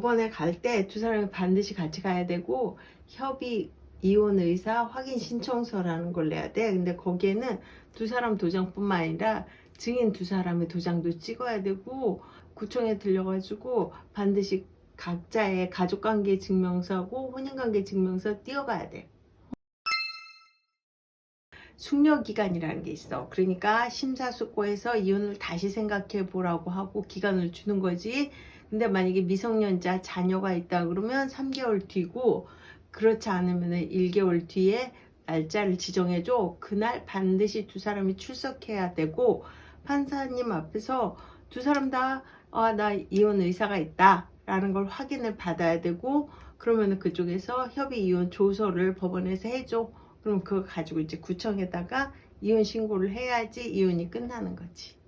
법원에 갈 때 두 사람이 반드시 같이 가야 되고 협의 이혼 의사 확인 신청서라는 걸 내야 돼. 근데 거기에는 두 사람 도장뿐만 아니라 증인 두 사람의 도장도 찍어야 되고 구청에 들려가지고 반드시 각자의 가족관계 증명서하고 혼인관계 증명서 띄어가야 돼. 숙려 기간이라는 게 있어. 그러니까 심사숙고해서 이혼을 다시 생각해 보라고 하고 기간을 주는 거지. 근데 만약에 미성년자 자녀가 있다 그러면 3개월 뒤고 그렇지 않으면 1개월 뒤에 날짜를 지정해 줘. 그날 반드시 두 사람이 출석해야 되고 판사님 앞에서 두 사람 다 아, 나 이혼 의사가 있다. 라는 걸 확인을 받아야 되고 그러면 그쪽에서 협의 이혼 조서를 법원에서 해줘. 그럼 그거 가지고 이제 구청에다가 이혼 신고를 해야지 이혼이 끝나는 거지.